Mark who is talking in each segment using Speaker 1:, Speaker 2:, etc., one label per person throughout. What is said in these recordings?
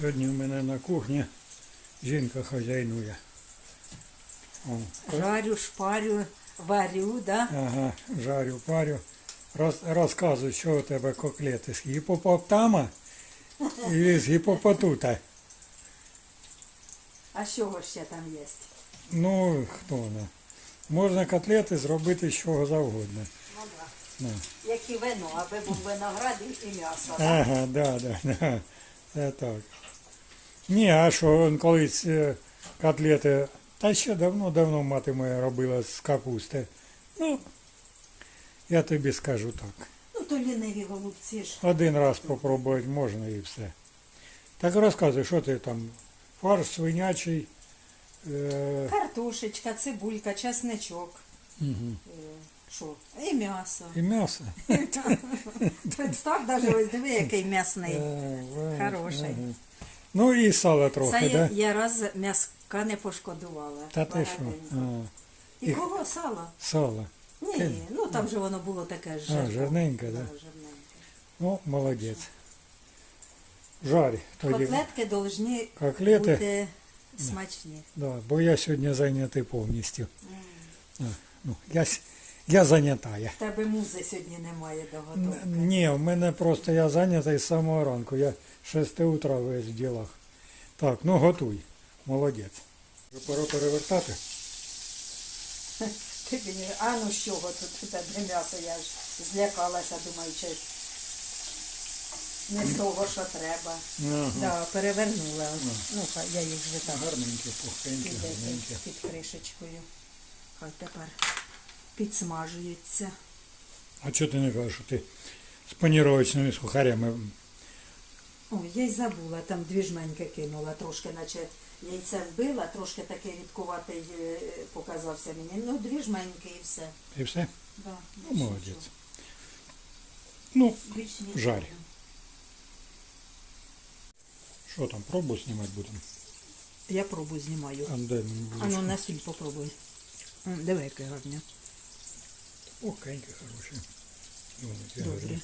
Speaker 1: Сьогодні у мене на кухні жінка хазяйнує. О,
Speaker 2: Жарю, шпарю, варю, да?
Speaker 1: ага, жарю, парю. Роз, розказуй, що у тебе коклети з гіпопотама і з гіпопотута.
Speaker 2: А що ще там є?
Speaker 1: Ну, хто вона? Можна котлети зробити з чого завгодно.
Speaker 2: Ну, да.
Speaker 1: Ну.
Speaker 2: Як і вино, аби був виноград і м'ясо. да?
Speaker 1: Ага, да, да, да. Це так. Ні, а що колись е, котлети, та ще давно-давно мати моя робила з капусти. Ну, я тобі скажу так.
Speaker 2: Ну, то ліниві голубці ж.
Speaker 1: Один раз попробувати можна і все. Так розказуй, що ти там? Фарш свинячий. Е,
Speaker 2: Картошечка, цибулька, чесничок.
Speaker 1: угу.
Speaker 2: Е, Що? І м'ясо.
Speaker 1: І м'ясо.
Speaker 2: Представ навіть ось диви, який м'ясний.
Speaker 1: Е,
Speaker 2: Хороший.
Speaker 1: Ну і сало трохи,
Speaker 2: Це
Speaker 1: Да?
Speaker 2: я раз м'яска не пошкодувала.
Speaker 1: Та ти що? А,
Speaker 2: І кого сало?
Speaker 1: сало.
Speaker 2: Ні, ну там же воно було таке ж.
Speaker 1: А, жирненьке, да? Ну, молодець. Жарь. Тоді.
Speaker 2: Котлетки повинні
Speaker 1: Котлети.
Speaker 2: бути смачні.
Speaker 1: Да, бо я сьогодні зайнятий повністю. А, ну, я, с- я зайнятая.
Speaker 2: В тебе музи сьогодні немає до готовки.
Speaker 1: Н- Ні, в мене просто я зайнятий з самого ранку. Я 6 утра весь в ділах. Так, ну готуй. Молодець. Вже Пора перевертати.
Speaker 2: Ти мені, а ну з чого тут тебе м'ясо? Я ж злякалася, думаю, чи не з того, що треба.
Speaker 1: Ага.
Speaker 2: Да, перевернула. Ну, хай я їх вже так
Speaker 1: Гарненькі, пухенькі,
Speaker 2: під,
Speaker 1: гарненькі.
Speaker 2: під кришечкою. Хай тепер підсмажуються.
Speaker 1: А чого ти не кажеш, що ти з паніровочними сухарями?
Speaker 2: Ой, я й забула, там дві жменьки кинула, трошки, наче яйце вбила, трошки такий рідкуватий е, показався мені. Ну, дві жменьки і все.
Speaker 1: І все?
Speaker 2: Да,
Speaker 1: Ну, молодець. Ну, жарь. що там, пробу знімати будемо?
Speaker 2: Я пробу знімаю.
Speaker 1: А дай мені
Speaker 2: А ну на сіль попробуй. Диви, яке гарне.
Speaker 1: Пухенькі, хороші. Вон, які
Speaker 2: Добре.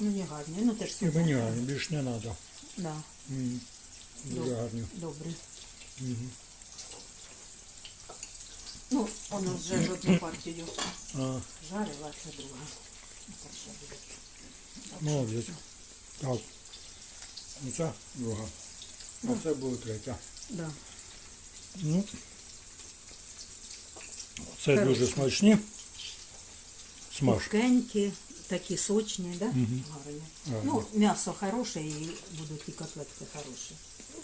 Speaker 2: Ну, не гарні. Ну, ти ж
Speaker 1: І
Speaker 2: собі.
Speaker 1: мені гарні, більш не треба.
Speaker 2: Да,
Speaker 1: Дуже гарні.
Speaker 2: добре.
Speaker 1: Мгм.
Speaker 2: Ну, воно вже ж одну партію
Speaker 1: А,
Speaker 2: жарила, це друга. Ну, так ще буде.
Speaker 1: молодець. Так. Оце друга. А це буде третя.
Speaker 2: Да.
Speaker 1: Ну, це
Speaker 2: Хороші.
Speaker 1: дуже смачні. Смаж.
Speaker 2: Пухкенькі, такі сочні, да?
Speaker 1: Мгм.
Speaker 2: Гарні.
Speaker 1: Гарні.
Speaker 2: Ну, м'ясо хороше і будуть і котлетки хороші.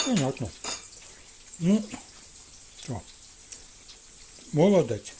Speaker 1: Понятно. Ну, що. Молодець.